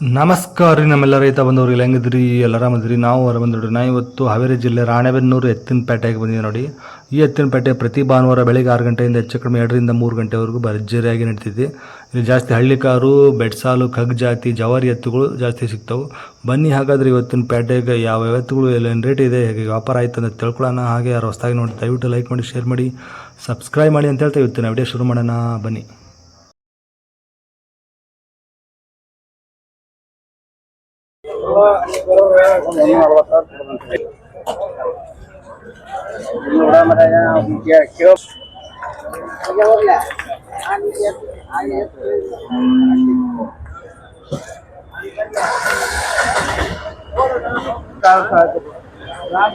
ನಮಸ್ಕಾರ ರೀ ನಮ್ಮೆಲ್ಲ ರೈತ ಬಂದವ್ರಿಗೆ ಹೆಂಗಿದ್ರಿ? ಎಲ್ಲ ಆರಾಮದ್ರಿ ನಾವು ಹೊರ ಬಂದ್ರಿ ನಾ ಇವತ್ತು ಹಾವೇರಿ ಜಿಲ್ಲೆ ರಾಣೆಬೆನ್ನೂರು ಎತ್ತಿನ ಪೇಟೆಗೆ ಬಂದಿದ್ದೆ ನೋಡಿ. ಈ ಎತ್ತಿನ ಪೇಟೆ ಪ್ರತಿ ಭಾನುವಾರ ಬೆಳಗ್ಗೆ ಆರು ಗಂಟೆಯಿಂದ ಹೆಚ್ಚು ಕಡಿಮೆ ಎರಡರಿಂದ ಮೂರು ಗಂಟೆವರೆಗೂ ಭರ್ಜರಿಯಾಗಿ ನಡೀತಿದೆ ಇಲ್ಲಿ ಜಾಸ್ತಿ ಹಳ್ಳಿಕಾರು ಬೆಡ್ಸಾಲು ಕಗ್ ಜಾತಿ, ಜವಾರಿ ಎತ್ತುಗಳು ಜಾಸ್ತಿ ಸಿಗ್ತವೆ. ಬನ್ನಿ ಹಾಗಾದ್ರೆ ಇವತ್ತಿನ ಪೇಟೆಗೆ ಯಾವ ಎತ್ತುಗಳು ಏನು ರೇಟ್ ಇದೆ, ಹೇಗೆ ವ್ಯಾಪಾರ ಆಯ್ತು ಅಂತ ತಿಳ್ಕೊಳ್ಳೋಣ. ಹಾಗೆ ಯಾರು ಹೊಸದಾಗಿ ನೋಡಿ ದಯವಿಟ್ಟು ಲೈಕ್ ಮಾಡಿ ಶೇರ್ ಮಾಡಿ ಸಬ್ಸ್ಕ್ರೈಬ್ ಮಾಡಿ ಅಂತ ಹೇಳ್ತಾ ಇವತ್ತಿನ ವಿಡಿಯೋ ಶುರು ಮಾಡೋಣ. ಬನ್ನಿ.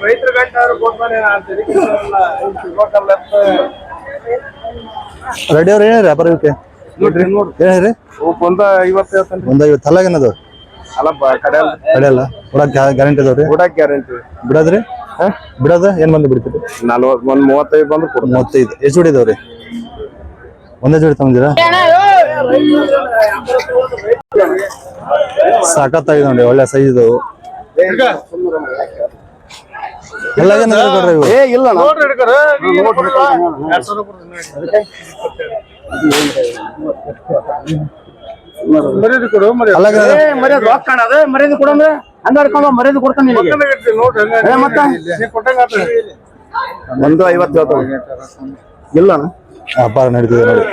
ರೈತರ ಗಂಟೆ ಅವ್ರು ಕೊಡ್ತಾನೆ ನಾನು ರೆಡಿ ಅವ್ರ ಏನ್ರಿ ವ್ಯಾಪಾರ ಇವಕ್ಕೆ ನೋಡ್ರಿ ನೋಡ್ರಿ. ಏನಿರಿ? ಒಂದ ಐವತ್ತು ಒಂದ ಐವತ್ತು. ಅಲ್ಲ ಕಡೆ ಕಡೆ ಅಲ್ಲ ಕೊಡಕ್ ಗ್ಯಾರಂಟಿ ಅದಾವ್ರಿ? ಗ್ಯಾರಂಟಿ ಬಿಡೋದ್ರಿ? ಬಿಡೋದ? ಏನ್ ಬಂದು ಬಿಡ್ತೀರಿ? ನಲ್ವತ್ ಒಂದ್ ಮೂವತ್ತೈದು ಬಂದ್ರೆ ಕೊಡ್ತೀನಿ ಮೂವತ್ತೈದು. ಎಷ್ಟು ಜೋಡಿ ಇದಾವ್ರಿ? ಒಂದೇ ಜೋಡಿ ತಂದಿರಾ ಸಾಕತ್ತಾಗಿದೆ ನೋಡಿ ಒಳ್ಳೆ ಸೈಜ್ ಇದಾವು ಎಲ್ಲ ಕೊಡ್ರಿ ಇವು ಏ ಇಲ್ಲ ನೋಡ್ರಿ ಮರ್ಯಾದೆ ಕೊಡು ಮರ್ಯಾದೆ. ಅಲ್ಲಾಗೇನ ಮರ್ಯಾದ ರೊಕ್ಕ ಕಾಣದ ಮರ್ಯಾದೆ ಕೊಡಂದ್ರೆ ಹಂಗ ಹಿಡ್ಕೊಂಡ್ ಬಾ, ಮರ್ಯಾದೆ ಕೊಡ್ತಾನೆ ನಿನಗೆ. ಏ, ಮತ್ತ? ನೀ ಕೊಟ್ಟಂಗ ಆತು. ಒಂದು ಐವತ್ತು ಹೇಳ್ತಾನೆ ಇಲ್ಲ ವ್ಯಾಪಾರ ನಡೀತಿದೆ ನೋಡಿ.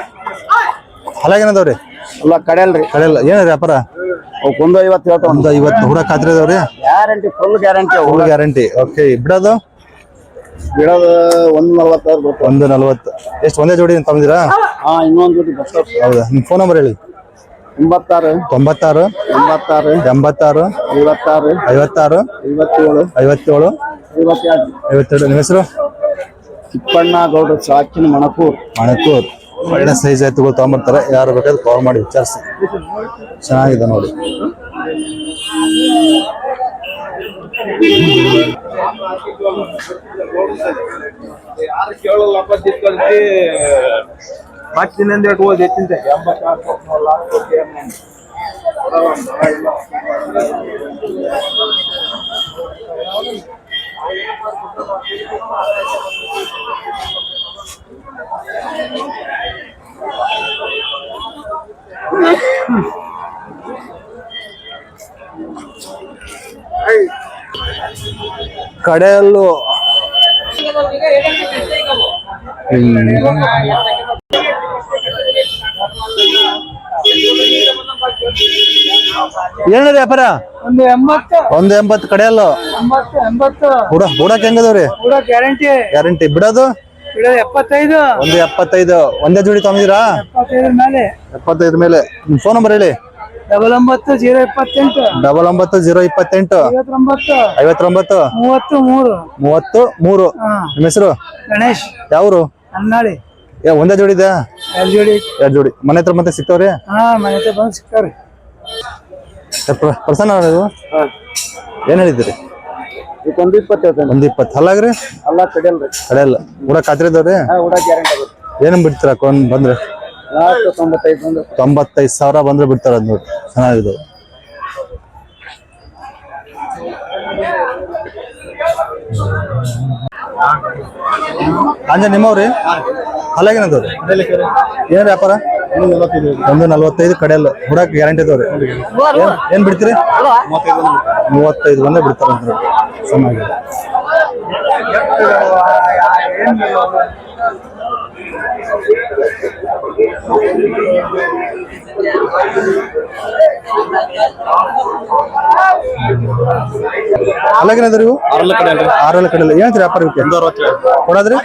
ಅಲ್ಲಾಗೇನದವ್ರಿ ಅಲ್ಲ ಕಡೆಯಲ್ರಿ ಕಡೆಯಲ್ಲ ಏನ ವ್ಯಾಪಾರ ಒಂದು ಐವತ್ತು ಹೇಳ್ತಾವ ಒಂದು ಐವತ್ತು. ಹುಡ ಖಾತ್ರಿ ಅದಾವ್ರಿ? Guarantee full guarantee full guarantee okay ಬಿಡೋದು? ಬಿಡೋದು ಒಂದ್ ನಲ್ವತ್ತಾರು ಬರ್ತಾವ ಒಂದು ನಲ್ವತ್ತು. ಎಷ್ಟು ಒಂದೇ ಜೋಡಿ ತಗೊಂಡಿರಾ ಹಾ ಇನ್ನೊಂದು ಜೋಡಿ ಬರ್ತಾವ ಹೌದಾ? ನಿಮ್ಮ ಫೋನ್ ನಂಬರ್ ಹೇಳಿ. ಎಂಬತ್ತಾರು. ತೊಂಬತ್ತಾರು. ಎಂಬತ್ತಾರು. ಎಂಬತ್ತಾರು. ಐವತ್ತಾರು. ಐವತ್ತಾರು. ಐವತ್ತೇಳು. ಐವತ್ತೇಳು. ಐವತ್ತೆರಡು. ಐವತ್ತೆರಡು. ನಿಮ್ಮ ಹೆಸರು? ತಿಪ್ಪಣ್ಣ ಗೌಡ್ರ ಸಾಕಿನ ಮಣಕೂರ್. ಮಣಕೂರ್. ಒಳ್ಳೆ ಸೈಜ್ ಎತ್ತುಗಳು ತಗೊಂಬರ್ತಾರೆ. ಯಾರು ಬೇಕಾದ್ರೆ ಕಾಲ್ ಮಾಡಿ ವಿಚಾರಿಸಿ. ಚೆನ್ನಾಗಿದೆ ನೋಡಿ. ಯಾರು ಕೇಳಲ್ಲ ಕಲ್ತಿ ಮತ್ತಿನಿಂದ ಎಷ್ಟು ಓದಿ ಎಂಬತ್ತಾರು ಕಡೆಯಲ್ಲೂ ಏನ್ರಿ ವ್ಯಾಪಾರ? ಒಂದ್ ಎಂಬತ್ತು. ಕಡೆ ಎಂಬತ್ತು ಕಡೆಯಲ್ಲೂ? ಎಂಬತ್ತು ಎಂಬತ್ತು. ಬುಡ ಬುಡಕ್ ಹೆಂಗದವ್ರಿ? ಕೂಡ ಗ್ಯಾರಂಟಿ. ಗ್ಯಾರಂಟಿ. ಬಿಡೋದು? ಒಂದ್ ಎಪ್ಪತ್ತೈದು. ಒಂದು ಎಪ್ಪತ್ತೈದು. ಒಂದೇ ಜೋಡಿ ತಗೊಂಡಿರಾ ಎಪ್ಪತ್ತೈದರ ಮೇಲೆ. ಎಪ್ಪತ್ತೈದು ಮೇಲೆ. ನಿಮ್ಮ ಫೋನ್ ನಂಬರ್ ಹೇಳಿ. ಡಬಲ್ ಒಂಬತ್ತು ಜೀರೋ ಇಪ್ಪತ್ತೆಂಟು. ಡಬಲ್ ಒಂಬತ್ತು ಜೀರೋ ಇಪ್ಪತ್ತೆಂಟು. ಐವತ್ತೊಂಬತ್ತು. ಐವತ್ತೊಂಬತ್ತು. ಮೂವತ್ತು ಮೂರು. ಮೂವತ್ತು ಮೂರು. ಹಾ. ನಿಮ್ಮ ಹೆಸರು? ಗಣೇಶ್. ಯಾವ್ರು? ಹನ್ನಾಳಿ. ಏ ಒಂದೇ ಜೋಡಿ ಇದೆ ಎರಡು ಜೋಡಿ. ಎರಡು ಜೋಡಿ. ಮನೆ ಹತ್ರ ಮತ್ತೆ ಸಿಗ್ತಾವ್ರಿ? ಹಾ ಮನೆ ಹತ್ರ ಬಂದು ಸಿಗ್ತಾವ್ರಿ. ಪರ್ಸನ್ ನೀವು ಏನ್ ಹೇಳಿದ್ದೀರಿ? ಒಂದು ಇಪ್ಪತ್ತು ಹೇಳ್ತಾನೆ ಒಂದ್ ಇಪ್ಪತ್ತು. ಹಲ್ಲಾಗ್ರಿ ಅಲ್ಲ ಕಡಿಯಲ್ರಿ ಕಡೆ ಇಲ್ಲ. ಊಡ ಖಾತ್ರಿ ಇದಾವ್ರಿ ಗ್ಯಾರಂಟಿ ಆಗುತ್ತೆ ಏನು ಬಿಡ್ತೀರಾ ಕೊಂಡ್ ಬಂದ್ರೆ? ತೊಂಬತ್ತೈದು ಸಾವಿರ ಬಂದ್ರೆ ಬಿಡ್ತಾರ ಅದ್ ನೋಡಿ ಚೆನ್ನಾಗಿದೆ ಅಂಜ ನಿಮ್ಮವ್ರಿ? ಅಲ್ಲಾಗೇನದವ್ರಿ ಏನ್ ವ್ಯಾಪಾರ? ಒಂದು ನಲ್ವತ್ತೈದು ಕಡೆಯಲ್ಲ. ಬಿಡಕ್ ಗ್ಯಾರಂಟಿ ಇದಾವ್ರಿ ಏನ್- ಬಿಡ್ತೀರಿ? ಮೂವತ್ತೈದು ಬಂದೇ ಬಿಡ್ತಾರ ಚೆನ್ನಾಗಿದೆ ಅಲ್ಲಾಗೇನದ್ರಿ ಇವು ಆರಲ್ಲ ಕಡೆಯಲ್ಲ ಏನಂತೀರಿ ವ್ಯಾಪಾರ ಇವಕ್ಕೆ ಕೊಡೋದ್ರಿ?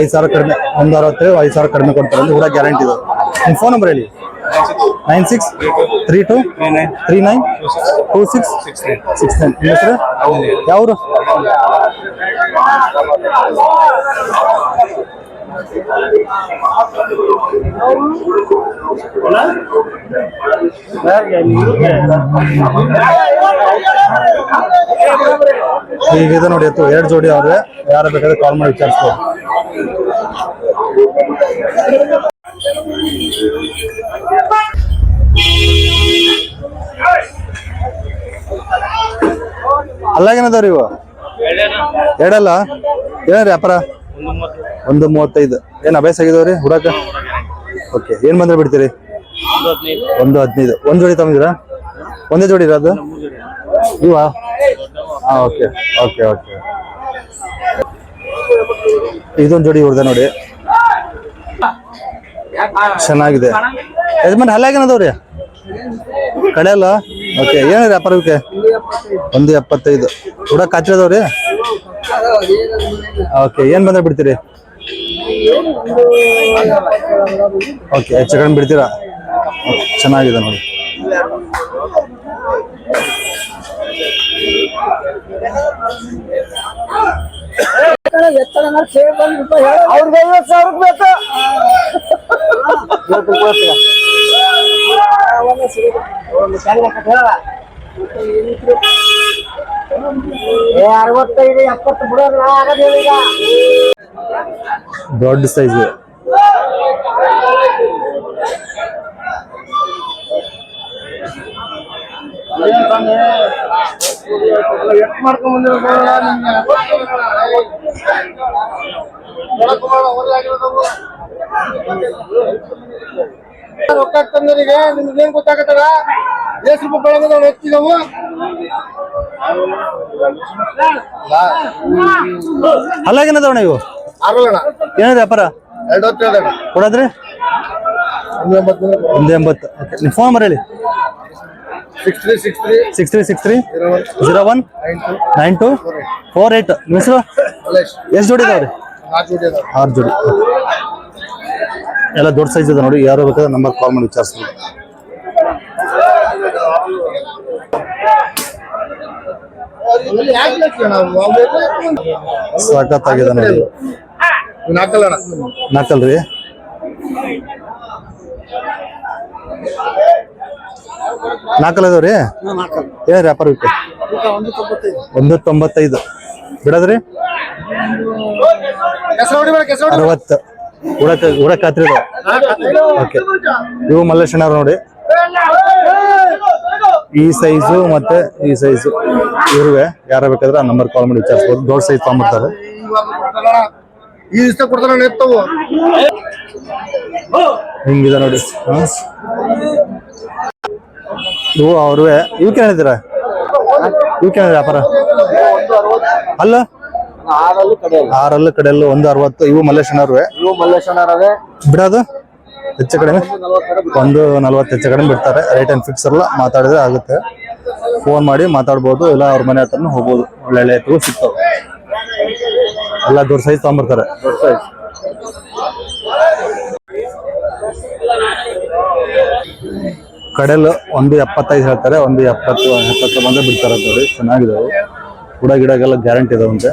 ಐದು ಸಾವಿರ ಕಡಿಮೆ. ಒಂದು ಅರವತ್ತೇಳು ಐದು ಸಾವಿರ ಕಡಿಮೆ ಕೊಡ್ತಾರೆ ಅಂದ್ರೆ ಕೂಡ ಗ್ಯಾರಂಟಿ ಇದೆ. ನಿಮ್ಮ ಫೋನ್ ನಂಬರ್ ಹೇಳಿ. Nine six. Three two three nine two six. Six nine. ನಿಮ್ಮ ಹೆಸರು? ಯಾವರು? ಈಗ ಇದು ನೋಡಿ ಇತ್ತು ಎರಡು ಜೋಡಿ ಅವ್ರೆ ಯಾರು ಬೇಕಾದ್ರೆ ಕಾಲ್ ಮಾಡಿ ವಿಚಾರಿಸ್ಬೋದು. ಅಲ್ಲಾಗೇನದವ್ರಿ ಇವು? ಎರಡಲ್ಲ? ಏನ ವ್ಯಾಪಾರ? ಒಂದು ಮೂವತ್ತೈದು. ಏನ್ ಅಭ್ಯಾಸ ಆಗಿದಾವ್ರಿ ಹುಡಾಕ ಓಕೆ ಏನ್ ಬಂದ್ರೆ ಬಿಡ್ತೀರಿ? ಒಂದು ಹದಿನೈದು. ಒಂದ್ ಜೋಡಿ ತಗೊಂಡಿರಾ ಒಂದೇ ಜೋಡಿ ಇರೋದು ಇವಾ ಹಾಂ ಓಕೆ ಓಕೆ ಓಕೆ ಇದೊಂದು ಜೋಡಿ ಇವ್ರದೆ ನೋಡಿ. ಚೆನ್ನಾಗಿದೆ. ಯಜಮಾನ್ ಹಲ್ಲಾಗೇನದವ್ರಿ ಕಡೆ ಅಲ್ಲ? ಓಕೆ ಏನಿದೆ ವ್ಯಾಪಾರಕ್ಕೆ? ಒಂದು ಎಪ್ಪತ್ತೈದು. ಹುಡಕ್ ಕಾಚಿದವ್ರಿ ಓಕೆ ಏನ್ ಬಂದ್ರೆ ಬಿಡ್ತೀರಿ? ಓಕೆ ಹೆಚ್ಚು ಕಡಿಮೆ ಬಿಡ್ತೀರಾ? ಚೆನ್ನಾಗಿದೆ ನೋಡಿ. ಅವ್ರಿಗೆ ಸಾವಿರ ಅರವತ್ತೈದು ಎಪ್ಪತ್ತು ಬಿಡೋದ್ರ? ಆಗದ ಈಗ. ದೊಡ್ಡ ಸೈಜ್ ಎಟ್ ಮಾಡ್ಕೊಂಡ್ ಬಂದಿರೋದು? ರೊಕ್ಕ ತಂದರಿಗೆ ನಿಮ್ಗೆ ಏನ್ ಗೊತ್ತಾಗತ್ತದ ಎಷ್ಟು ರೂಪಾಯಿ ಬೆಳಗ್ಗೆ ಹೆಚ್ಚಿದವು ಹಲ್ಲಾಗೇನದವಣ ಇವು? ಆರೋಣ ಏನಿದೆ ವ್ಯಾಪಾರ? ಎರಡು ಹೊತ್ತು ಹೇಳ್ದೆ ಕೊಡದ್ರಿ? ಒಂದು ಎಂಬತ್ತು ಒಂದು ಎಂಬತ್ತು. ಓಕೆ ನಿಮ್ಮ ಫೋನ್ ನಂಬರ್ ಹೇಳಿ. Six three six three six three six three zero one nine two four eight ನಿಮ್ಮ ಹೆಸರು? ಎಷ್ಟು ಜೋಡಿ ಇದಾವ್ರಿ? ಜೋಡಿ ಆರು ಜೋಡಿ. ಎಲ್ಲ ದೊಡ್ಡ ಸೈಜ್ ಇದೆ ನೋಡಿ ಯಾರು ಬೇಕಾದ್ರೆ ನಂಬರ್ ಕಾಲ್ ಮಾಡಿ ವಿಚಾರಿಸ್ಬೋದು. ಆಗಿದೆ ನೋಡಿ. ನಾಕಲ್ರಿ ನಾಕಲ್ ನಾಲ್ಕಲ್ ಅದಾವ್ರಿ ಏನ್ ವ್ಯಾಪಾರಕ್ಕೆ ಒಂದು ತೊಂಬತ್ತೈದು ಬಿಡದ್ರಿ? ಅರವತ್ತು. ಉಡಕ ಓಕೆ ಇವು ಮಲ್ಲೇಶಣ್ಣವ್ರು ನೋಡಿ. ಈ ಸೈಜು ಮತ್ತೆ ಈ ಸೈಜು ಇವ್ರಿಗೆ ಯಾರ ಬೇಕಾದ್ರೆ ಆ ನಂಬರ್ ಕಾಲ್ ಮಾಡಿ ವಿಚಾರಿಸ್ಬೋದು. ದೊಡ್ಡ ಸೈಜ್ ತಗೊಂಡ್ಬರ್ತಾರೆ ಈ ದಿವಸ ಕೊಡ್ತಾನೆ ನೆತ್ತವು ಹಿಂಗಿದೆ ನೋಡಿ. ಇವು ಇವ್ ಇವಕ್ಕೆ ಹೇಳಿದಿರ ಇವಕ್ಕೆ ವ್ಯಾಪಾರ? ಅಲ್ಲ. ಆರಲ್ಲೂ ಕಡೆ ಆರಲ್ಲು ಕಡೆಯಲ್ಲು ಒಂದು ಅರವತ್ತು ಇವು ಮಲ್ಲೇಶ್ವರವೇ ಇವು ಮಲ್ಲೇಶ್ವರವೇ ಬಿಡೋದು? ಹೆಚ್ಚು ಕಡಿಮೆ? ಒಂದು ನಲ್ವತ್ತು ಹೆಚ್ಚು ಕಡಿಮೆ ಬಿಡ್ತಾರೆ. ರೇಟ್ ಏನು ಫಿಕ್ಸ್ ಅಲ್ಲ ಮಾತಾಡಿದ್ರೆ ಆಗುತ್ತೆ. ಫೋನ್ ಮಾಡಿ ಮಾತಾಡ್ಬೋದು ಇಲ್ಲ ಅವ್ರ ಮನೆ ಹತ್ರನೂ ಹೋಗ್ಬೋದು. ಒಳ್ಳೆ ಎತ್ತುಗಳು ಸಿಗ್ತಾವೆ. ಎಲ್ಲ ದೊಡ್ಡ ಸೈಜ್ ತಗೊಂಬರ್ತಾರೆ ದೊಡ್ಡ ಸೈಜ್ ಕಡೆಲು ಒಂದು ಎಪ್ಪತ್ತೈದು ಹೇಳ್ತಾರೆ ಒಂದು ಎಪ್ಪತ್ತು ಎಪ್ಪತ್ತು ಬಂದ್ರೆ ಬಿಡ್ತಾರೆ ನೋಡಿ ಚೆನ್ನಾಗಿದಾವೆ. ಕೂಡ ಗಿಡಗೆಲ್ಲ ಗ್ಯಾರಂಟಿ ಇದಾವಂತೆ.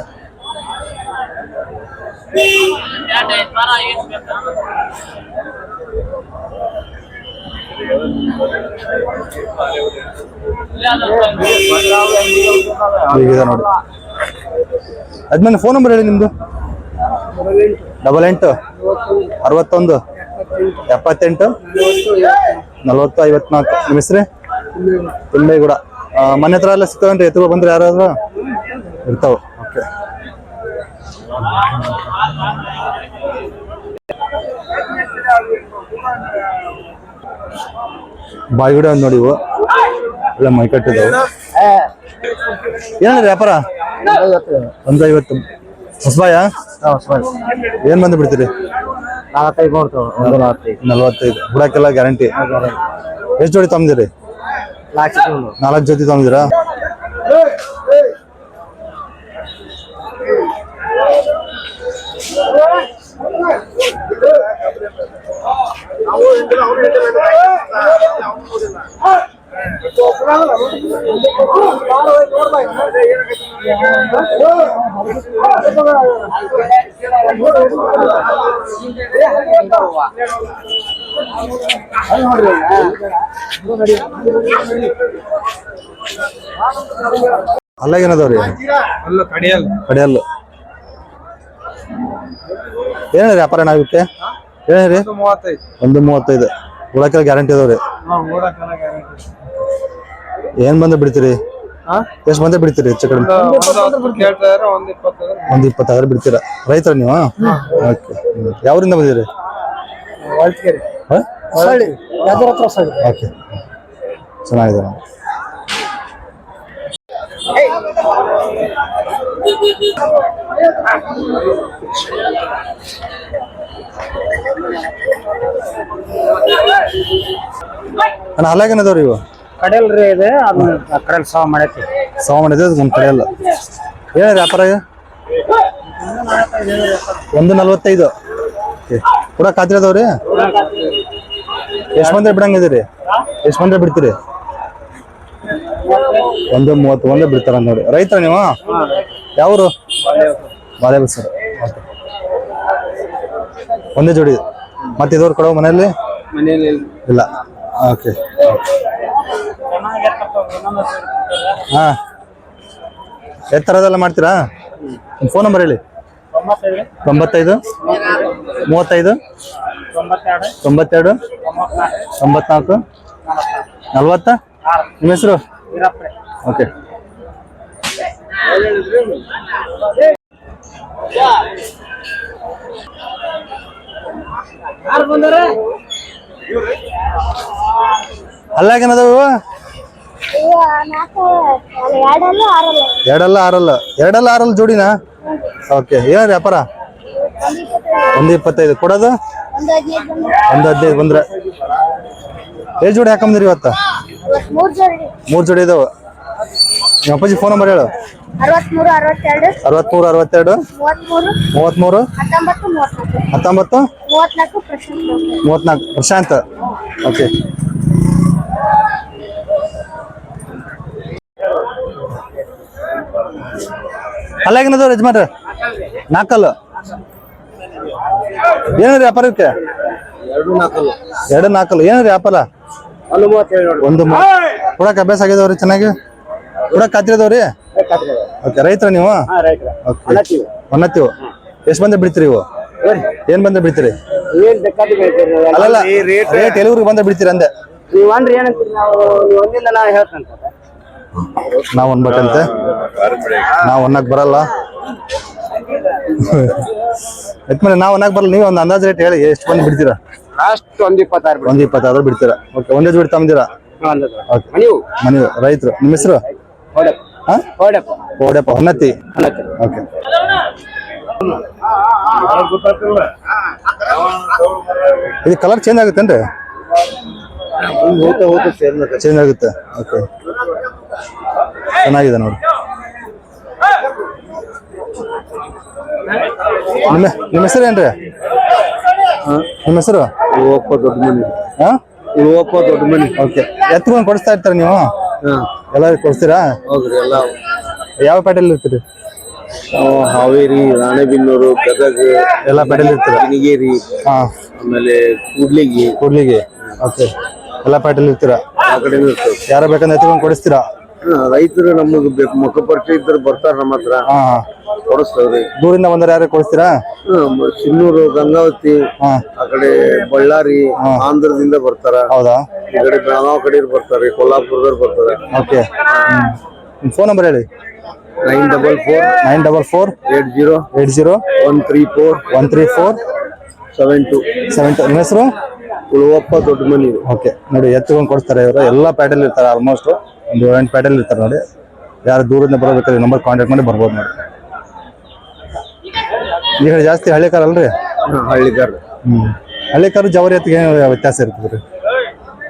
ಹೀಗಿದೆ ನೋಡಿ. ಅದ್ಮೇಲೆ ಫೋನ್ ನಂಬರ್ ಹೇಳಿ ನಿಮ್ದು. ಡಬಲ್ ಎಂಟು ಅರವತ್ತೊಂದು ಎಪ್ಪತ್ತೆಂಟು ನಲವತ್ತು ಐವತ್ನಾಲ್ಕು. ನಿಮ್ಮ ಹೆಸ್ರಿ? ತುಂಬೇಗೂಡ ಕೂಡ. ಮನೆ ಹತ್ರ ಎಲ್ಲ ಸಿಗ್ತಾವೇನ್ರಿ? ಎತ್ತುಗಳು ಬಂದ್ರೆ ಯಾರಾದ್ರೂ? ಇರ್ತಾವ. ಓಕೆ ಬಾಯಿಗುಡ ನೋಡಿ ಇವು. ಎಲ್ಲ ಮೈ ಕಟ್ಟಿದಾವು. ಏನಿದೆ ವ್ಯಾಪಾರ? ಒಂದು ಐವತ್ತು ಹೊಸಬಾಯ. ಏನ್ ಬಂದು ಬಿಡ್ತೀರಿ? ನಲವತ್ತೈದು. ಹುಡಕ್ಕೆಲ್ಲ ಗ್ಯಾರಂಟಿ. ಎಷ್ಟು ಜೋಡಿ ತಂದಿರಿ ನಾಲ್ಕು ಜೊತೆ ತಗೊಂಡಿರಾ ಅಲ್ಲಾಗೇನದವ್ರಿ ಅಲ್ಲ ಕಡಿಯಲ್ಲ. ಕಡಿಯಲ್ಲ. ಏನಿದೆ ವ್ಯಾಪಾರ ಏನಾಗುತ್ತೆ? ಒಂದು ಮೂವತ್ತೈದು. ಉಳಕ್ಕೆಲ್ಲ ಗ್ಯಾರಂಟಿ ಅದಾವ್ರಿ ಏನ್ ಬಂದ ಬಿಡ್ತೀರಿ? ಎಷ್ಟ್ ಬಂದ ಬಿಡ್ತೀರಿ ಹೆಚ್ಚು ಕಡಿಮೆ? ಒಂದ್ ಇಪ್ಪತ್ತಾದ್ರೆ ಬಿಡ್ತೀರಾ? ರೈತರ ನೀವು? ಓಕೆ. ಯಾವರಿಂದ ಬಂದಿರಿ? ಓಕೆ. ಚೆನ್ನಾಗಿದೆ. ಅಣ್ಣ ಹಲ್ಲಾಗೇನದವ್ರಿ ಇವು? ಕಡೆಯಲ್ರಿ ಇದೆ ಅದು ಕಡೆಯಲ್ಲಿ ಸಾವ ಮಾಡೈತಿ. ಸಾವ ಮಾಡಿದ್ರೆ ಅದು ನಮ್ಮ ಕಡೆ ಅಲ್ಲ ಏನ ವ್ಯಾಪಾರ ಇದು? ಒಂದು ನಲ್ವತ್ತೈದು. ಕೂಡ ಖಾತ್ರಿ ಅದಾವ್ರಿ? ಎಷ್ಟು ಮಂದಿ ಬಿಡಂಗಿದ್ದೀರಿ ಎಷ್ಟು ಮಂದಿ ಬಿಡ್ತೀರಿ? ಒಂದು ಮೂವತ್ತು ಮಂದಿ ಬಿಡ್ತಾರ ನೋಡಿ. ರೈತರ ನೀವು? ಯಾವರು? ಸರ್ ಒಂದೇ ಜೋಡಿ ಮತ್ತೆ ಇದವ್ರು ಕೊಡೋ ಮನೆಯಲ್ಲಿ? ಇಲ್ಲ. ಓಕೆ ಹಾ. ಎತ್ತರದೆಲ್ಲ ಮಾಡ್ತೀರಾ? ಫೋನ್ ನಂಬರ್ ಹೇಳಿ. ತೊಂಬತ್ತೈದು. ಮೂವತ್ತೈದು. ತೊಂಬತ್ತೆರಡು. ತೊಂಬತ್ನಾಲ್ಕು. ನಲ್ವತ್ತ? ನಿಮ್ಮ ಹೆಸರು? ಓಕೆ ಅಲ್ಲಾಗೇನದವು ಎರಡಲ್ಲ ಆರಲ್ಲ. ಎರಡಲ್ಲ ಆರಲ್ಲ. ಎರಡಲ್ಲ ಆರಲ್ಲ ಜೋಡಿನಾ? ಓಕೆ ಏನ ವ್ಯಾಪಾರ? ಒಂದು ಇಪ್ಪತ್ತೈದು. ಕೊಡೋದು? ಒಂದು ಹದಿನೈದು ಬಂದ್ರೆ. ಎಷ್ಟು ಜೋಡಿ ಹಾಕಂದ್ರಿ ಇವತ್ತು ಇವತ್ತು? ಮೂರು ಜೋಡಿ. ಮೂರು ಜೋಡಿ ಇದಾವ. ಅಪ್ಪಾಜಿ ಫೋನ್ ನಂಬರ್ ಹೇಳು. ಅರವತ್ಮೂರು ಅರವತ್ತೆರಡು ಅರವತ್ಮೂರು ಅರವತ್ತೆರಡು ಮೂವತ್ಮೂರು ಮೂವತ್ಮೂರು ಹತ್ತೊಂಬತ್ತು ಮೂವತ್ನಾಲ್ಕು. ಹತ್ತೊಂಬತ್ತು ಮೂವತ್ನಾಲ್ಕು ಪ್ರಶಾಂತ್ ಮೂವತ್ನಾಲ್ಕು ಪ್ರಶಾಂತ್. ಓಕೆ. ಅಲ್ಲಾಗಿನದವ್ರು ಯಜಮಾನ್ರ? ನಾಲ್ಕಲ್ಲು ಏನ್ರಿ ವ್ಯಾಪಾರಕ್ಕೆ? ಎರಡು ನಾಲ್ಕಲ್ಲು ಏನ್ರಿ ವ್ಯಾಪಾರ? ಒಂದು ಕೊಡಕ್ ಅಭ್ಯಾಸ ಆಗಿದವ್ರಿ ಚೆನ್ನಾಗಿ? ಕೊಡಕ್ ಖಾತ್ರಿದವ್ರಿ ಓಕೆ ರೈತರ ನೀವು? ಓಕೆ ಒನ್ನತ್ತೀವು ಎಷ್ಟು ಬಂದ್ರೆ ಬಿಡ್ತೀರಿ ಇವು? ಏನ್? ಬಂದ್ರೆ ಬಿಡ್ತೀರಿ? ಅಲ್ಲಲ್ಲ ರೇಟ್ ಎಲ್ಲಿವರೆಗೆ ಬಂದ್ರೆ ಬಿಡ್ತೀರಿ ಅಂದೆ? ನೀವು ಅಂದ್ರಿ ಏನಂತೀರಿ ನಾವು? ನೀವು ಒಂದಿಲ್ಲ ನಾ ಹೇಳ್ತಂತ ನಾವ್ ಅನ್ಬೇಕಂತೆ ನಾವ್ ಅನ್ನಕ್ ಬರಲ್ಲ. ಯಾಕಂದ್ರೆ ನಾವ್ ಅನ್ನಕ್ ಬರಲ್ಲ. ನೀವು ಒಂದು ಅಂದಾಜ್ ರೇಟ್ ಹೇಳಿ ಎಷ್ಟು ಬಂದು ಬಿಡ್ತೀರಾ? ಲಾಸ್ಟ್ ಒಂದ್ ಇಪ್ಪತ್ತಾರು ಒಂದ್ ಇಪ್ಪತ್ತಾರು ಬಿಡ್ತೀರಾ? ಓಕೆ ಒಂದೇ ಬಿಡ್ತಾ ನೀವು ಮನೆ ರೈತರು. ನಿಮ್ಮ ಹೆಸರು? ಓಕೆ. ಇದು ಕಲರ್ ಚೇಂಜ್ ಆಗುತ್ತೇನ್ರಿ? ಚೇಂಜ್ ಆಗುತ್ತೆ. ಓಕೆ ಚೆನ್ನಾಗಿದೆ ನೋಡಿ. ನಿಮ್ಮ ನಿಮ್ಮ ಹೆಸರು ಏನ್ರಿ? ನಿಮ್ಮ ಹೆಸರು? ಓಪೋ ದೊಡ್ಡ ಮನಿ ಹಾ ಓಪ್ಪ ದೊಡ್ಡ ಮನಿ ಓಕೆ ಎತ್ಕೊಂಡು ಕೊಡಿಸ್ತಾ ಇರ್ತಾರೆ ನೀವು? ಎಲ್ಲ ಕೊಡ್ತೀರಾ? ಹೌದ್ರಿ ಎಲ್ಲ. ಯಾವ ಪೇಟೆಯಲ್ಲಿ ಇರ್ತೀರಿ? ನಾವು ಹಾವೇರಿ ರಾಣೆಬೆನ್ನೂರು ಗದಗ ಎಲ್ಲ ಪೇಟೆಯಲ್ಲಿ ಇರ್ತೀರಾ? ಹಾ. ಆಮೇಲೆ ಕೂಡ್ಲಿಗಿ. ಕೂಡ್ಲಿಗೆ. ಓಕೆ. ಎಲ್ಲ ಪೇಟೆಯಲ್ಲಿ ಇರ್ತೀರಾ? ಆ ಕಡೆನೂ ಯಾರ ಬೇಕಂದ್ರೆ ಎತ್ಕೊಂಡು ಕೊಡಿಸ್ತೀರಾ? ರೈತರು ನಮಗ್ ಬೇಕು. ಮುಖ ಪರಿಚಯ ಇದ್ರೆ ಬರ್ತಾರ ನಮ್ಮ ಹತ್ರ. ಹಾ ಹಾ. ಕೊಡಿಸ್ತೇವ್ರಿ. ದೂರಿಂದ ಬಂದ್ರೆ ಯಾರು ಕೊಡಿಸ್ತೀರಾ? ಚಿನ್ನೂರು ಸಿನ್ನೂರು ಗಂಗಾವತಿ ಹಾ. ಆ ಕಡೆ ಬಳ್ಳಾರಿ ಆಂಧ್ರದಿಂದ ಬರ್ತಾರ. ಹೌದಾ? ಈ ಕಡೆ ಬೆಳಗಾವ್ ಕಡೆ ಬರ್ತಾರೆ ಕೊಲ್ಲಾಪುರದವ್ರು ಬರ್ತಾರೆ. ಓಕೆ. ನಿಮ್ಮ ಫೋನ್ ನಂಬರ್ ಹೇಳಿ. Nine double four nine double four eight zero eight zero one three four one three four seven two. Seven two. ನಿಮ್ಮ ಹೆಸರು? ಉಳುವಪ್ಪ ದೊಡ್ಡ ಮನಿ ಓಕೆ. ನೋಡಿ ಎತ್ಕೊಂಡು ಕೊಡ್ತಾರೆ ಇವರು. ಎಲ್ಲ ಪ್ಯಾಟಲ್ ಇರ್ತಾರೆ ಆಲ್ಮೋಸ್ಟ್ ಒಂದು ಎಂಟು ಪ್ಯಾಟಲ್ಲಿ ಇರ್ತಾರೆ ನೋಡಿ. ಯಾರು ದೂರದಿಂದ ಬರಬೇಕಾದ್ರೆ ನಂಬರ್ ಕಾಂಟ್ಯಾಕ್ಟ್ ಮಾಡಿ ಬರ್ಬೋದು ನೋಡಿ. ಈ ಕಡೆ ಜಾಸ್ತಿ ಹಳ್ಳಿ ಕಾರ್ ಅಲ್ರಿ? ಹಳ್ಳಿಕಾರ ಹ್ಮ್. ಹಳ್ಳಿ ಕಾರು ಜವರಿ ಎತ್ತಿಗೆ ಏನು ವ್ಯತ್ಯಾಸ ಇರ್ತದೆ ರೀ?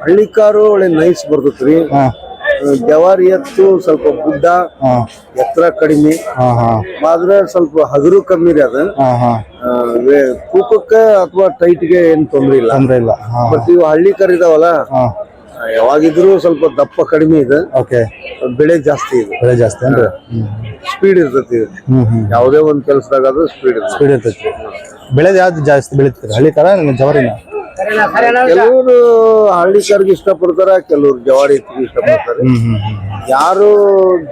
ಹಳ್ಳಿ ಕಾರು ಒಳ್ಳೆ ನೈಸ್ ಬರ್ತೈತ್ರಿ ಹಾಂ. ಜವಾರಿ ಎತ್ತು ಸ್ವಲ್ಪ ಗುಡ್ಡ ಎತ್ತರ ಕಡಿಮೆ. ಹಾ ಹಾ. ಆದ್ರೆ ಸ್ವಲ್ಪ ಹಗರು ಕಮ್ಮಿ ರೀ ಅದ. ತೂಕಕ್ಕ ಅಥವಾ ಟೈಟ್ಗೆ ಏನ್ ತೊಂದ್ರೆ ಇಲ್ಲ. ತೊಂದ್ರೆ ಇಲ್ಲ. ಬಟ್ ಇವು ಹಳ್ಳಿ ಕಾರ್ ಆ, ಯಾವಾಗಿದ್ರು ಸ್ವಲ್ಪ ದಪ್ಪ ಕಡಿಮೆ ಇದೆ. ಓಕೆ ಬೆಳೆ ಜಾಸ್ತಿ ಇದೆ. ಬೆಳೆ ಜಾಸ್ತಿ ಅಂದ್ರೆ? ಸ್ಪೀಡ್ ಇರ್ತೈತಿ. ಯಾವುದೇ ಒಂದ್ ಕೆಲ್ಸದಾಗ ಅದು ಸ್ಪೀಡ್ ಸ್ಪೀಡ್ ಇರ್ತೈತಿ. ಬೆಳೆ ಯಾವ್ದು ಜಾಸ್ತಿ ಬೆಳಿತೀರಿ? ಹಳ್ಳಿ ತರ ಜವರಿನ? ಕೆಲವರು ಹಳ್ಳಿ ಕರ್ಗ ಇಷ್ಟಪಡ್ತಾರ ಕೆಲವ್ರು ಜವಾರಿ ಇಷ್ಟ ಇಷ್ಟಪಡ್ತಾರೆ. ಯಾರು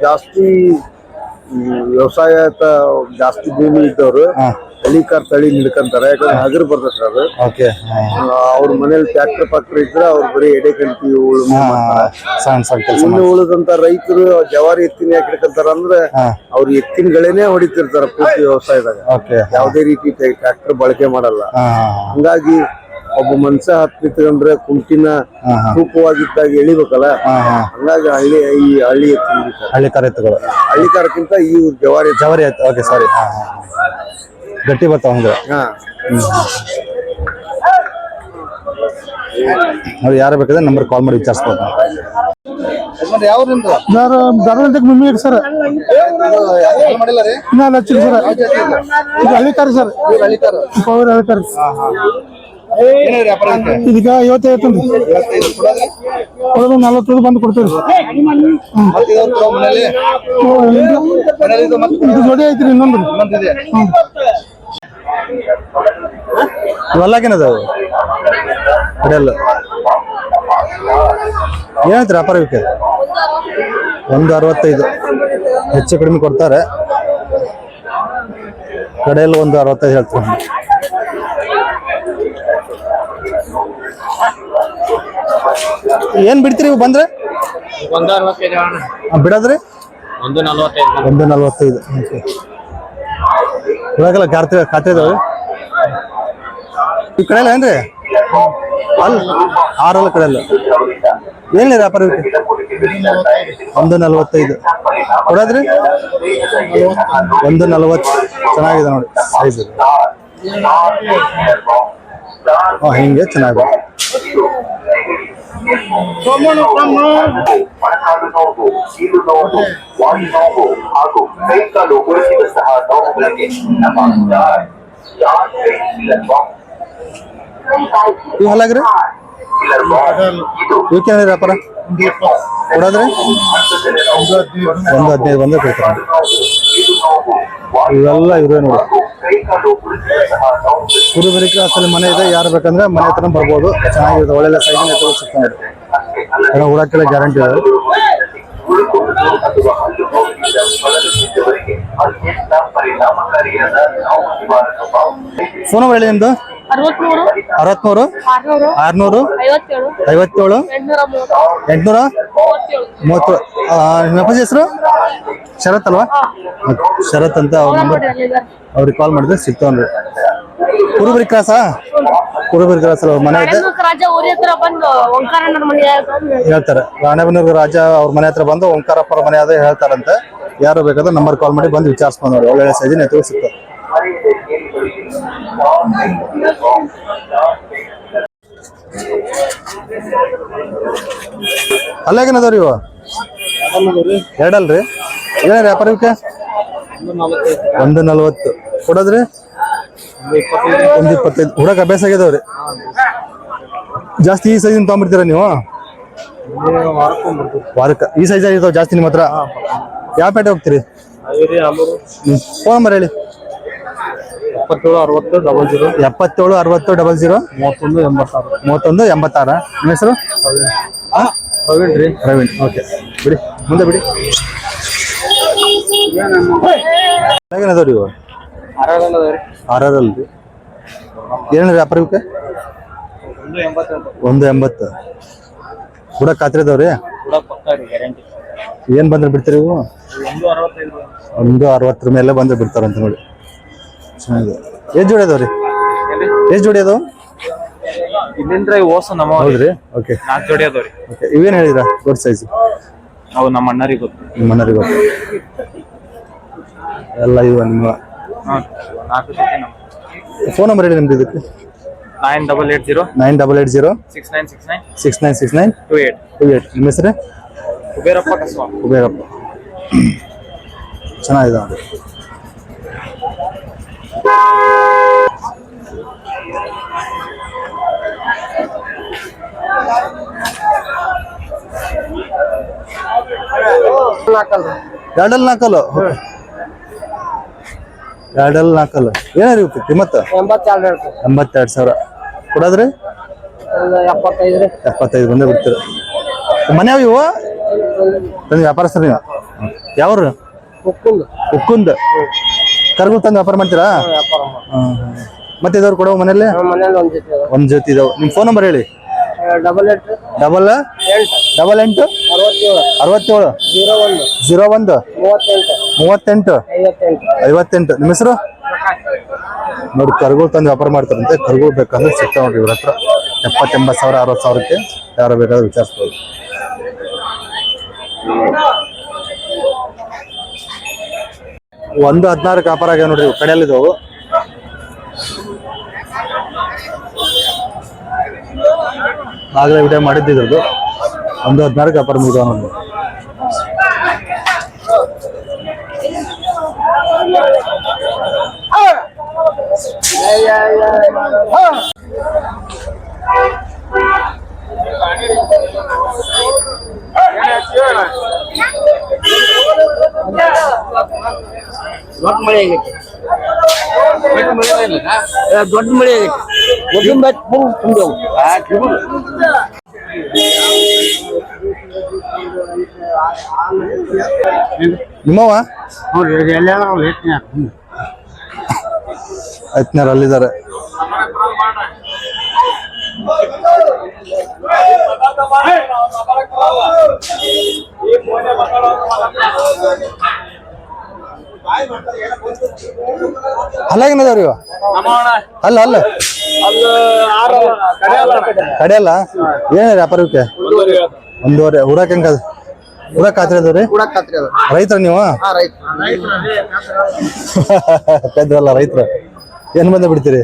ಜಾಸ್ತಿ ವ್ಯವಸಾಯ ಜಾಸ್ತಿ ಭೂಮಿ ಇದ್ದವ್ರು ಹಳಿ ಹಳ್ಳಿಕಾರ್ ತಳಿ ನಿಡ್ಕಂತಾರೆ ಯಾಕಂದ್ರೆ ಹಗರ್ ಬರ್ತೈತೆ ಅದು. ಓಕೆ. ಅವ್ರ ಮನೇಲಿ ಟ್ಯಾಕ್ಟರ್ ಪಾಕ್ಟರ್ ಇದ್ರೆ ಅವ್ರು ಬರೀ ಎಡೆ ಕಂತಿ ಸಣ್ಣ ಸಣ್ಣ ಕೆಲಸ ಇನ್ನು ಉಳಿದಂತ ರೈತರು ಜವಾರಿ ಎತ್ತಿನ ಯಾಕೆ ಹಿಡ್ಕಂತಾರ ಅಂದ್ರೆ ಅವ್ರ ಎತ್ತಿನಗಳೇನೆ ಹೊಡಿತಿರ್ತಾರ ಪೂರ್ತಿ ವ್ಯವಸಾಯದಾಗ. ಓಕೆ. ಯಾವುದೇ ರೀತಿ ಟ್ಯಾಕ್ಟರ್ ಬಳಕೆ ಮಾಡಲ್ಲ. ಹಂಗಾಗಿ ಒಬ್ಬ ಮನುಷ್ಯ ಹತ್ ನಿಂತ್ಕೊಂಡ್ರೆ ಕುಂಟಿನ ತೂಕವಾಗಿದ್ದಾಗ ಎಳಿಬೇಕಲ್ಲ? ಹಂಗಾಗಿ ಹಳ್ಳಿ ಈ ಹಳ್ಳಿ. ಹಳ್ಳಿ ಕರೆತ್ತುಗಳು ಹಳ್ಳಿ ಕಾರಕ್ಕಿಂತ ಈ ಜವಾರಿ ಜವಾರಿ ಆಯ್ತು ಓಕೆ ಸಾರಿ. ಗಟ್ಟಿ ಬರ್ತಾವ ಹಂಗೆ. ಹಾ. ನೋಡಿ ಯಾರು ಬೇಕಾದ್ರೆ ನಂಬರ್ ಕಾಲ್ ಮಾಡಿ ವಿಚಾರಿಸ್ಬೋದು. ಸರ್ ಧಾರವಾಡಕ್ಕೆ ಮಮ್ಮಿ ಸರ್. ಮಾಡಿಲ್ಲ ರೀ ಇನ್ನ ಹಚ್ಚಿಲ್ಲ ಸರ್ ಇದು ಹಳ್ಳಿಕಾರ ಸರ್. ಪವರ್ ಹಳ್ಳಿಕಾರ. ಇದಕ್ಕೆ ಐವತ್ತೈದು ಕೊಡೋದು ನಲ್ವತ್ತೈದು ಬಂದು ಕೊಡ್ತೀವಿ. ಇದು ಮತ್ತೆ ಇದು ಜೋಡಿ ಐತ್ರಿ ಇನ್ನೊಂದು. ಇವೆಲ್ಲಕೇನದು ಕಡೆಯಲ್ಲ. ಏನಂತೀರ ವ್ಯಾಪಾರ ಇವಕ್ಕೆ ಒಂದು ಅರವತ್ತೈದು. ಹೆಚ್ಚು ಕಡಿಮೆ ಕೊಡ್ತಾರೆ. ಕಡೆಯಲ್ಲಿ ಒಂದು ಅರವತ್ತೈದು ಹೇಳ್ತಾರೆ ಏನ್ ಬಿಡ್ತೀರಿ ಇವು ಬಂದ್ರೆ? ಬಿಡೋದ್ರಿ? ಒಂದು ನಲವತ್ತೈದು. ಒಂದು ನಲ್ವತ್ತೈದು. ಇವಾಗೆಲ್ಲ ಖಾತೆ ಖಾತೆ ಇದಾವೆ ಈ ಕಡೆ ಎಲ್ಲ ಏನ್ರಿ? ಅಲ್ಲ ಆರಲ್ಲ ಕಡೆ ಎಲ್ಲ ಏನಿದೆ ವ್ಯಾಪಾರ? ಒಂದು ನಲ್ವತ್ತೈದು. ಕೊಡೋದ್ರಿ? ಒಂದು ನಲ್ವತ್ತು. ಚೆನ್ನಾಗಿದೆ ನೋಡಿ. ಸೈಜ್ ಹಾಂ ಹಿಂಗೆ ಚೆನ್ನಾಗಿದೆ. ಮೊಣಕಾಲು ನೋವು ಕೀಲು ನೋವು ವಾಯು ನೋವು ಹಾಗೂ ಕೈಕಾಲು ಉಳಿಸಿದಂತಹ ನೋವುಗಳಿಗೆ ನಮ್ಮ ಜಾಯ್ ಜಾಯ್ ಪೇನ್ ಕಿಲ್ಲರ್ ಇವು ಇವಕ್ಕೆ ಏನಿದೆ ವ್ಯಾಪಾರ? ಕೊಡೋದ್ರಿ? ಒಂದು ಹದಿನೈದು ಬಂದ್ರೆ ಕೊಡ್ತಾರೆ. ಇದು ನೋವು ವಾಯು ಇವೆಲ್ಲ ಇವರೇ ನೋಡಿ. ಅಸಲಿ ಕುರುಬರಿ ಕ್ರಾಸಲ್ಲಿ ಮನೆ ಇದೆ ಯಾರು ಬೇಕಂದ್ರೆ ಮನೆ ಹತ್ರ ಬರ್ಬೋದು. ಚೆನ್ನಾಗಿರುತ್ತೆ ಒಳ್ಳೆ ಸೈಜಿನ ಎತ್ತುಗಳು ಸಿಗ್ತಾನೆ ಏನೋ ಹುಡಕ್ಕೆಲ್ಲ ಗ್ಯಾರಂಟಿ ಇದೆ. ಫೋನ್ ಹೇಳಿ ನಿಮ್ದು. ಅರವತ್ಮೂರು? ಆರ್ನೂರು? ಐವತ್ತೇಳು? ಎಂಟ್ನೂರ ಮೂವತ್ತು ಎಂಟ್ನೂರ? ಮೂವತ್ತೇಳು. ಮೂವತ್ತು ಆ, ಹೆಸರು? ಶರತ್ ಅಲ್ವಾ? ಶರತ್ ಅಂತ ಅವ್ರ ನಂಬರ್ ಅವ್ರಿಗೆ ಕಾಲ್ ಮಾಡಿದ್ರೆ ಸಿಗ್ತಾವನ್ರಿ ಕುರುಬರಿ ಕ್ರಾಸ? ಕುರುಬರಿ ಕ್ರಾಸ್ ಅಲ್ಲ ಅವ್ರ ಮನೆ ಹೇಳ್ತಾರೆ. ರಾಣೆಬನೂರ್ ರಾಜ ಅವ್ರ ಮನೆ ಹತ್ರ ಬಂದು ಓಂಕಾರಪ್ಪರ ಮನೆ ಅದೇ ಹೇಳ್ತಾರಂತೆ. ಯಾರು ಬೇಕಾದ್ರೆ ನಂಬರ್ ಕಾಲ್ ಮಾಡಿ ಬಂದು ವಿಚಾರಿಸ್ಕೊಂಡು ನೋಡಿ ಒಳ್ಳೆ ಸೈಜಿನ ಎತ್ತುಗಳು ಸಿಗ್ತವೆ ಅಲ್ಲಾಗೇನದವ್ರಿ ಇವ? ಎರಡಲ್ರಿ? ಏನ ವ್ಯಾಪಾರ ಒಂದು ನಲ್ವತ್ತು. ಕೊಡೋದ್ರಿ? ಒಂದು ಇಪ್ಪತ್ತೈದು. ಹುಡಕ್ ಅಭ್ಯಾಸ ಆಗ್ಯದವ್ರಿ? ಜಾಸ್ತಿ ಈ ಸೈಜಿನ ತಗೊಂಡ್ಬಿಡ್ತೀರ ನೀವು? ವಾರಕ್ಕ. ಈ ಸೈಜ್ ಆಗಿರ್ತಾವ ಜಾಸ್ತಿ ನಿಮ್ಮ ಹತ್ರ? ಯಾವ ಪೇಟೆ ಹೋಗ್ತೀರಿ? ಫೋನ್ ನಂಬರ್ ಹೇಳಿ. ಎಪ್ಪತ್ತೇಳು ಅರವತ್ತು ಡಬಲ್ ಜೀರೋ ಎಪ್ಪತ್ತೇಳು ಅರವತ್ತು ಡಬಲ್ ಜೀರೋ ಮೂವತ್ತೊಂದು ಎಂಬತ್ತಾರು. ಮೂವತ್ತೊಂದು ಎಂಬತ್ತಾರ. ನಿಮ್ಮ ಹೆಸರು? ಪ್ರವೀಣ್. ರೀ. ಪ್ರವೀಣ್. ಓಕೆ. ಬಿಡಿ. ಮುಂದೆ ಬಿಡಿ. ಹೇಗೇನದವ್ರಿ ಇವು ಅಲ್ರಿ ಏನೇನು ವ್ಯಾಪಾರ ಇವಕ್ಕೆ? ಒಂದು ಎಂಬತ್ತು. ಕೂಡ ಖಾತ್ರಿ ಅದಾವ್ರಿ? ಏನ್ ಬಂದ್ರೆ ಬಿಡ್ತೀರಿ ಇವು? ಒಂದು ಅರವತ್ತರ ಮೇಲೆ ಬಂದ್ರೆ ಬಿಡ್ತಾರಂತ ನೋಡಿ. ಚೆನ್ನಾಗಿದೆ. ಎಷ್ಟು ಜೋಡಿ ಎಷ್ಟು ಜೋಡಿ ಅದಾವ? ಇಲ್ಲಿಂದ್ರ ಓಸ ನಮ್ಮ ಹೌದ್ರಿ? ಓಕೆ ನಾಲ್ಕು ಜೋಡಿ ಅದಾವ್ರಿ. ಓಕೆ ಇವೇನು ಹೇಳಿದ್ರ ದೊಡ್ಡ ಸೈಜ್ ಅವು ನಮ್ಮ ಅಣ್ಣರಿಗೆ ಗೊತ್ತು. ನಿಮ್ಮ ಗೊತ್ತು. ಎಲ್ಲ ಇವ ನಿಮ್ಮ ಹಾಂ ನಾಲ್ಕು ಜೊತೆ ನಮ್ಮ ಫೋನ್ ನಂಬರ್ ಹೇಳಿ ನಿಮ್ದು ಇದಕ್ಕೆ. Nine double eight zero nine double eight zero six nine six nine six nine six nine two eight. Two eight. ನಿಮ್ಮ ಹೆಸರು? ಕುಬೇರಪ್ಪ ಕಸ್ವಾ. ಕುಬೇರಪ್ಪ. ಚೆನ್ನಾಗಿದೆ ನೋಡಿ ಎರಡಲ್ಲಿ ನಾಲ್ಕಲ್ಲು ಎರಡಲ್ಲಿ ನಾಲ್ಕಲ್ಲು. ಏನಾರಿ ಇರ್ತೈತಿ? ಮತ್ತೆ ಎಂಬತ್ತೆರಡು ಸಾವಿರ. ಕೊಡೋದ್ರಿ? ಎಪ್ಪತ್ತೈದು ಬಂದೇ ಬಿಡ್ತೀರ. ಮನೆ ಇವ? ವ್ಯಾಪಾರಸ್ಥರು ನೀವು? ಯಾವ್ರು? ಉಕ್ಕುಂದ. ಉಕ್ಕುಂದ್. ಕರ್ಗು ತಂದು ವ್ಯಾಪಾರ ಮಾಡ್ತೀರಾ? ವ್ಯಾಪಾರ. ಮತ್ತೆ ಇದಾವ್ರು ಕೊಡೋ ಮನೇಲಿ ನಮ್ಮ ಮನೇಲಿ ಒಂದ್ ಜೊತೆ ಒಂದ್ ಜೊತೆ ಇದಾವೆ. ನಿಮ್ ಫೋನ್ ನಂಬರ್ ಹೇಳಿ. ಡಬಲ್ ಏಟ್ ಡಬಲ್ ಎಂಟು ಡಬಲ್ ಎಂಟು? ಅರವತ್ತೇಳು. ಅರವತ್ತೇಳು. ಜೀರೋ ಒಂದು. ಜೀರೋ ಒಂದು. ಮೂವತ್ತೆಂಟು. ಮೂವತ್ತೆಂಟು. ಐವತ್ತೆಂಟು. ಐವತ್ತೆಂಟು. ನಿಮ್ಮ ಹೆಸರು? ನೋಡಿ ಕರ್ಗೋಳ್ ತಂದು ವ್ಯಾಪಾರ ಮಾಡ್ತಾರಂತೆ. ಕರ್ಗೋಳ್ ಬೇಕಂದ್ರೆ ಸಿಗ್ತಾವ ನೋಡ್ರಿ ಇವ್ರ ಹತ್ರ. ಎಪ್ಪತ್ತೆಂಬತ್ತು ಸಾವಿರ ಅರವತ್ತು ಸಾವಿರಕ್ಕೆ ಯಾರು ಬೇಕಾದ್ರೂ ವಿಚಾರಿಸ್ಬೋದು. ಒಂದು ಹದಿನಾರಕ್ಕೆ ವ್ಯಾಪಾರ ಆಗ್ಯಾವ ನೋಡ್ರಿ ಕಡೆಯಲ್ಲಿ ಕಡೆಯಲ್ಲಿದ್ದಾವು. ಆಗಲೇ ವಿಡಿಯೋ ಮಾಡಿದ್ದಿದ್ರದ್ದು ಒಂದು ಹದಿನಾರಕ್ಕೆ ವ್ಯಾಪಾರ ಮುಗಿದವ ನೋಡಿ ದೊಡ್ಡ ಮಳೆ ಆಗೈತಿ ದೊಡ್ಡ ಮಳೆ ಆಗೈತಿ ಬ್ಯಾಚ್ ಫುಲ್ ತುಂಬಿದವು. ನಿಮ್ಮವ ನೋಡ್ರಿ ಎಲ್ಲ ಹೆಚ್ಚಿನ ಐತ್ನಾರ ಅಲ್ಲಿದ್ದಾರೆ. ಅಲ್ಲಾಗೇನದಾವ್ರಿ ಇವ? ಅಲ್ಲ ಅಲ್ಲ. ಕಡೆಯಲ್ಲ? ಏನ ವ್ಯಾಪಾರಕ್ಕೆ ಒಂದೂವರೆ. ಊರಾಕ ಹೆಂಗ ಊರಾಕ್ ಖಾತ್ರಿ ಅದಾವ್ರಿ ಕೂಡಕ್ಕಾತ್ರಿ ಅದು ರೈತರ ನೀವು? ಪೆದ್ರಲ್ಲ ರೈತರ. ಏನ್ ಬಂದ ಬಿಡ್ತೀರಿ?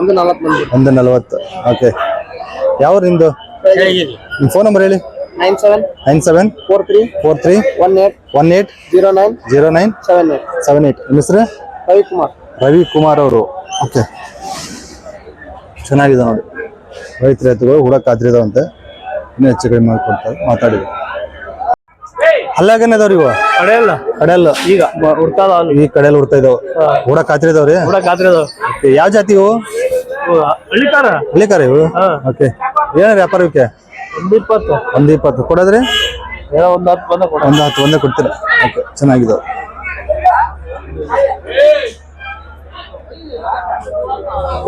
ಒಂದು ನಲವತ್ತು ಮಂದಿ. ಒಂದು ನಲವತ್ತು. ಓಕೆ ಯಾವ ನಿಮ್ದು ನಿಮ್ಮ ಫೋನ್ ನಂಬರ್ ಹೇಳಿ. Nine seven nine seven four three four three one eight one eight zero nine zero nine seven eight seven eight. ನಿಮ್ಮ ಹೆಸರು? ರವಿಕುಮಾರ್ ರವಿ ಕುಮಾರ್ ಅವರು. ಓಕೆ. ಚೆನ್ನಾಗಿದೆ ನೋಡಿ. ರೈತರ ಎತ್ತುಗಳು ಹುಡಕ್ ಕಾತ್ರಿದಾವಂತೆ ಇನ್ನೂ ಹೆಚ್ಚು ಕಡಿಮೆ ಮಾಡ್ಕೊಡ್ತಾರೆ ಮಾತಾಡಿದ್ರು ಅಲ್ಲಾಗೇನದವ್ರಿ ಇವ? ಕಡೆಯಲ್ಲ ಕಡೆಯಲ್ಲ ಈಗ ಹುಡ್ಕಾದ ಈ ಕಡೆಯಲ್ಲಿ ಹುಡ್ತಾ ಇದಾವ. ಹುಡಕ್ ಕಾತ್ರಿದಾವ್ರಿ ಹುಡಕ್ಕಾತ್ರಿ ಅದು Okay, ಯಾವ ಜಾತಿ ಇವು? ಹಳ್ಳಿಕಾರ. ಹಳ್ಳಿಕಾರ ಇವು? ಓಕೆ. ಏನ ವ್ಯಾಪಾರಕ್ಕೆ ಒಂದು ಇಪ್ಪತ್ತು ಒಂದು ಇಪ್ಪತ್ತು ಕೊಡೋದ್ರಿ ಒಂದು ಹತ್ತು ಬಂದ ಒಂದು ಹತ್ತು ಒಂದೇ ಕೊಡ್ತೀರಾ? ಓಕೆ ಚೆನ್ನಾಗಿದೆ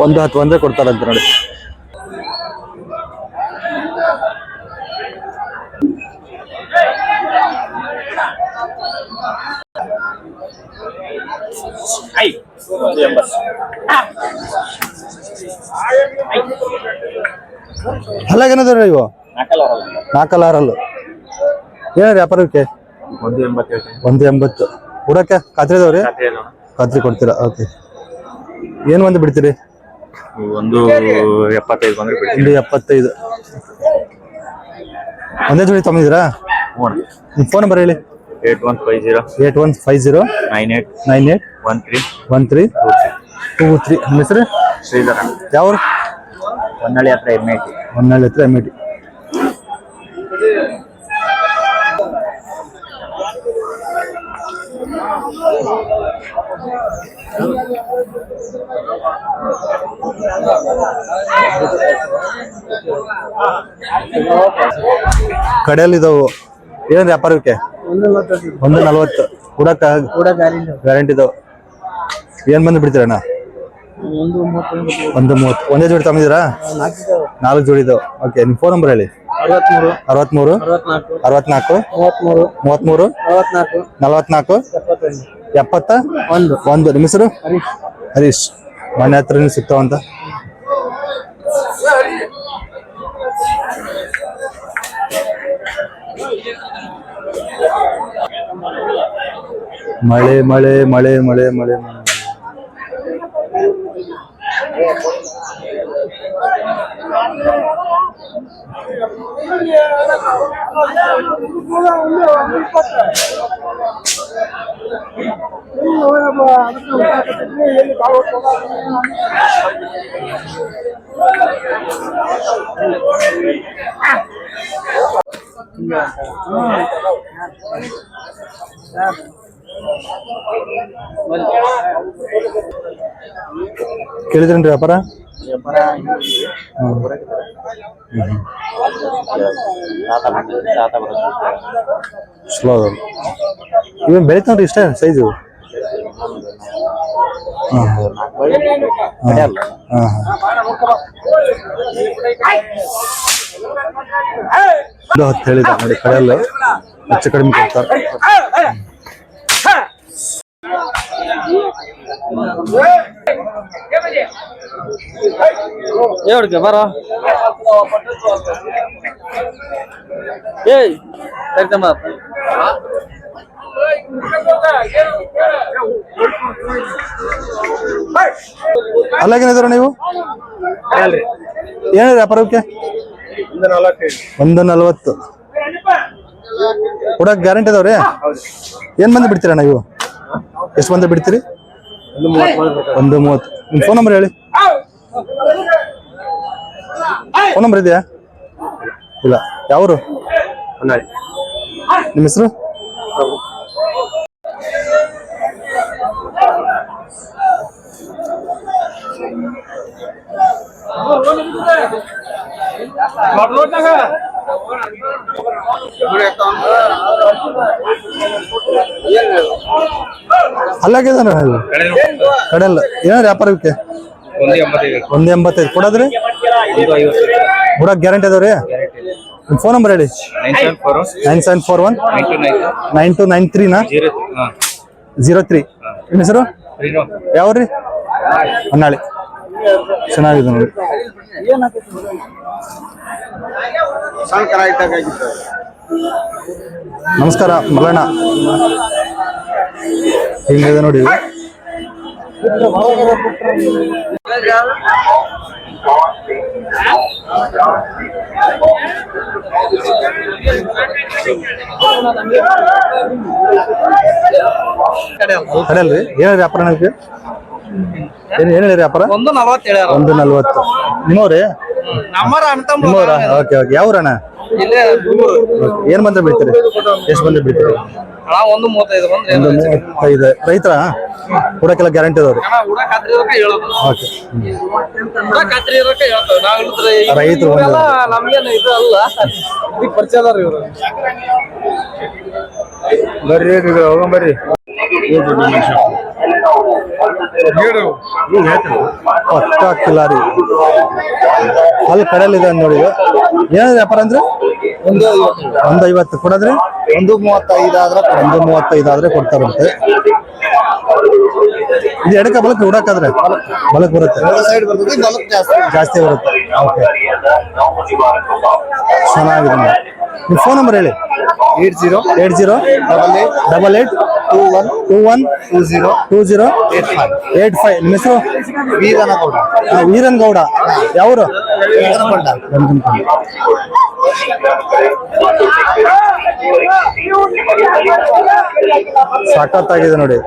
ಒಂದು ಹತ್ತು ಒಂದೇ ಕೊಡ್ತಾರಂತೆ ನೋಡಿ. ಅಲ್ಲಾಗೇನದ್ರಿ ಇವು? ನಾಲ್ಕಲ್ಲ ಆರಲ್ಲು ಏನು ವ್ಯಾಪಾರಕ್ಕೆ ಒಂದು ಎಂಬತ್ತು ಒಂದು ಎಂಬತ್ತು. ಹುಡಕ್ಕೆ ಖಾತ್ರಿದವ್ರಿ? ಖಾತ್ರಿ ಕೊಡ್ತೀರಾ? ಓಕೆ. ಏನು ಒಂದು ಬಿಡ್ತೀರಿ? ಒಂದು ಎಪ್ಪತ್ತೈದು ಬಂದ್ರೆ ಬಿಡಿ ಒಂದು ಎಪ್ಪತ್ತೈದು. ಒಂದೇ ಜೋಡಿ ತಗೊಂಡಿದ್ದೀರಾ? ನಿಮ್ಮ ಫೋನ್ ನಂಬರ್ ಹೇಳಿ. Eight one five zero. Eight one five zero. Nine eight. Nine eight. One three. One three. Two three. ನಿಮ್ಮ ಹೆಸರು? ಶ್ರೀಧರ. ಯಾವ ಹೊನ್ನಳ್ಳಿ ಹತ್ರ ಎಂ ಐ ಟಿ ಹೊನ್ನಾಳಿ ಹತ್ರ ಎಂ ಟಿ ಕಡೆಯಲ್ಲಿ ಇದಾವು ಏನ್ ವ್ಯಾಪಾರಕ್ಕೆ? ಒಂದು ನಲ್ವತ್ತು. ಕೂಡ ಗ್ಯಾರಂಟಿ ಇದಾವ ಏನ್ ಬಂದು ಬಿಡ್ತೀರಣ್ಣ ಒಂದು ಮೂವತ್ತು. ಒಂದೇ ಜೋಡಿ ತಗೊಂಡಿದ್ದೀರಾ? ನಾಲ್ಕು ಜೋಡಿ. ಇದಾವೆ ಓಕೆ ನಿಮ್ಮ ಫೋನ್ ನಂಬರ್ ಹೇಳಿ. ಅರವತ್ಮೂರು. ಅರವತ್ನಾಲ್ಕು. ಮೂವತ್ಮೂರು. ನಲವತ್ನಾಲ್ಕು. ಎಪ್ಪತ್ತ? ಒಂದು. ಒಂದು. ನಿಮ್ಮ ಹೆಸರು? ಹರೀಶ್. ಹರೀಶ್. ಮನೆ ಹತ್ರ ಸಿಗ್ತಾವಂತ ಮಳೆ ಮಳೆ ಮಳೆ ಮಳೆ ಮಳೆ ಮಳೆ. ಕೇಳಿದ್ರೇನ್ರಿ ವ್ಯಾಪಾರ ಹ್ಮ್. ಸ್ಲೋ ಅದ ಇವನ್ ಬೆಳಿತಾವ್ರಿ ಇಷ್ಟ ಸೈಜು ಹತ್ತು ಹೇಳಿದ ನೋಡಿ ಕಡೆಯಲ್ಲ ಹೆಚ್ಚು ಕಡಿಮೆ ಕೊಡ್ತಾರೆ. ಏಳ್ಗೆ ಬರ? ಏಯ್ ಕರಿತಮ್ಮ. ಅಲ್ಲಾಗೇನಿದಾರ ನೀವು? ಏನಿದೆ ವ್ಯಾಪಾರಕ್ಕೆ ಒಂದು ನಲ್ವತ್ತು. ಕೊಡಕ್ ಗ್ಯಾರಂಟಿ ಅದಾವ್ರಿ? ಏನ್ ಮಂದಿ ಬಿಡ್ತೀರಣ್ಣ ಇವು ಎಷ್ಟು ಮಂದಿ ಬಿಡ್ತೀರಿ? ಒಂದು ಮೂವತ್ತು ನಿಮ್ ಫೋನ್ ನಂಬರ್ ಹೇಳಿ. ಫೋನ್ ನಂಬರ್ ಇದೆಯಾ? ಇಲ್ಲ. ಯಾವರು? ನಿಮ್ಮ ಹೆಸರು? ಅಲ್ಲಾಗಿದಾನ ಕಡೆಯಲ್ಲ. ಏನ ವ್ಯಾಪಾರಕ್ಕೆ? ಒಂದ್ ಎಂಬತ್ತೈದು. ಕೊಡೋದ್ರಿ? ಕೊಡಕ್ ಗ್ಯಾರಂಟಿ ಅದಾವ್ರಿ? ನಿಮ್ ಫೋನ್ ನಂಬರ್ ಹೇಳಿ. Nine seven four one nine two nine ತ್ರೀನಾ? Zero three. ನಿಮ್ಮ ಹೆಸರು? ಯಾವ್ರಿ? ಹೊನ್ನಾಳಿ. ಚೆನ್ನಾಗಿದೆ ನೋಡಿ. ನಮಸ್ಕಾರ ಮಲ್ಲಣ್ಣ ಹಿಂಗಿದೆ ನೋಡಿ ಕಡೆಯಲ್ರಿ ಏನ್ ವ್ಯಾಪಾರ ನನಗೆ ಏನ್ ಏನ್ ಹೇಳಿ ವ್ಯಾಪಾರ? ಒಂದು ನಲ್ವತ್ತು ಹೇಳ್ಯಾರ. ಒಂದು ನಲ್ವತ್ತು. ನಿಮ್ಮವ್ರಿ? ನಮ್ಮರ ಅಂತ ನಿಮ್ಮವ್ರ? Okay okay. ಯಾವ್ರಣ್ಣ? ಏನ್ ಬಂದ್ರೆ ಬಿಡ್ತೀರಿ? ಎಷ್ಟು ಬಂದ್ರೆ ಬಿಡ್ತೀರಿ? ಹಣ ಒಂದು ಮೂವತ್ತೈದು ಬಂದ್ರೆ ಒಂದು ಮೂವತ್ತೈದು. ರೈತರ ಉಡಕ್ಕೆಲ್ಲ ಗ್ಯಾರಂಟಿ ಇದಾವ್ರಿ ಹಣ ಊಟ ಖಾತ್ರಿ ಇರೋಕೆ ಹೇಳೋದು. ಓಕೆ. ಊಟ ಖಾತ್ರಿ ಇರೋಕೆ ಹೇಳ್ತಾವೆ ನಾವು ಇಳಿದ್ರೆ ರೈತರು ಒಂದು- ಇವ್ರೆಲ್ಲ ನಮ್ಗೇನು ಇದು ಅಲ್ಲ. ಈಗ ಪರಿಚಯ ಅದಾರ ಇವರು. ಬರ್ರಿ ಹೋಗಂಬರ್ರಿ ಪಕ್ಕ ಕಿಲಾರಿ. ಅಲ್ಲಿ ಕಡಲಿದೆ ನೋಡಿ ಏನಾದ್ರು ವ್ಯಾಪಾರ ಅಂದ್ರೆ? ಒಂದು ಐವತ್ತು ಕೊಡದ್ರಿ? ಒಂದು ಮೂವತ್ತೈದು ಆದ್ರೆ ಒಂದು ಮೂವತ್ತೈದು ಆದ್ರೆ ಕೊಡ್ತಾರಂತೆ. ಇದು ಎಡಕ ಬಲಕ್ಕೆ ಹುಡಕಾದ್ರೆ? ಬಲಕ್ ಬರುತ್ತೆ. ಜಾಸ್ತಿ ಬರುತ್ತೆ. ಓಕೆ. ಚೆನ್ನಾಗಿದೆ. ನಿಮ್ಮ ಫೋನ್ ನಂಬರ್ ಹೇಳಿ. Eight zero eight zero double eight double eight two one two one two zero two zero eight five. Eight five. ನಿಮ್ಮ ಹೆಸರು? ವೀರನಗೌಡ. ವೀರನ್ ಗೌಡ ಯಾವರು? ಸಖತ್ತಾಗಿದೆ ನೋಡಿ.